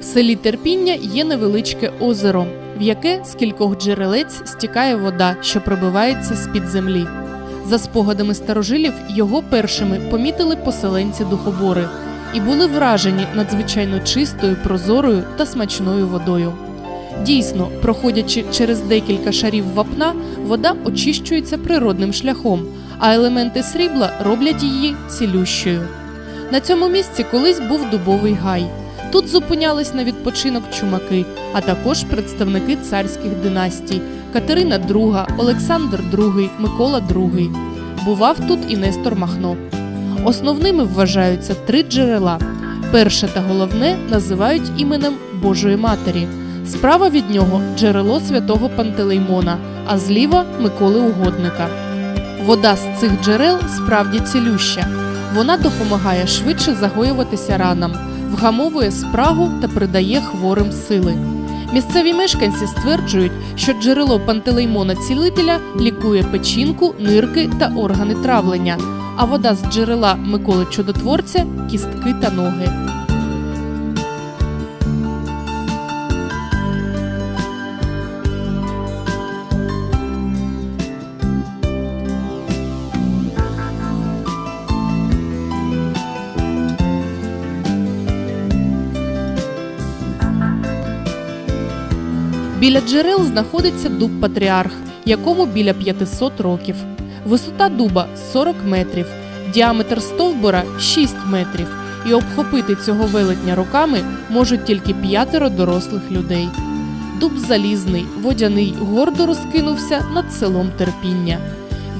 В селі Терпіння є невеличке озеро, в яке з кількох джерелець стікає вода, що пробивається з-під землі. За спогадами старожилів, його першими помітили поселенці духобори і були вражені надзвичайно чистою, прозорою та смачною водою. Дійсно, проходячи через декілька шарів вапна, вода очищується природним шляхом, а елементи срібла роблять її цілющою. На цьому місці колись був дубовий гай. Тут зупинялись на відпочинок чумаки, а також представники царських династій Катерина II, Олександр II, Микола II. Бував тут і Нестор Махно. Основними вважаються три джерела. Перше та головне називають іменем Божої Матері. Справа від нього джерело святого Пантелеймона, а зліва Миколи Угодника. Вода з цих джерел справді цілюща. Вона допомагає швидше загоюватися ранам, вгамовує спрагу та придає хворим сили. Місцеві мешканці стверджують, що джерело пантелеймона цілителя лікує печінку, нирки та органи травлення, а вода з джерела Миколи Чудотворця кістки та ноги. Біля джерел знаходиться дуб Патріарх, якому біля 500 років. Висота дуба 40 метрів, діаметр стовбура 6 метрів, і обхопити цього велетня руками можуть тільки п'ятеро дорослих людей. Дуб залізний, водяний, гордо розкинувся над селом терпіння.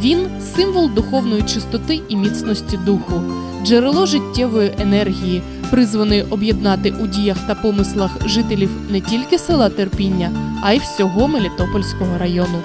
Він символ духовної чистоти і міцності духу, джерело життєвої енергії, призваний об'єднати у діях та помислах жителів не тільки села Терпіння, а й всього Мелітопольського району.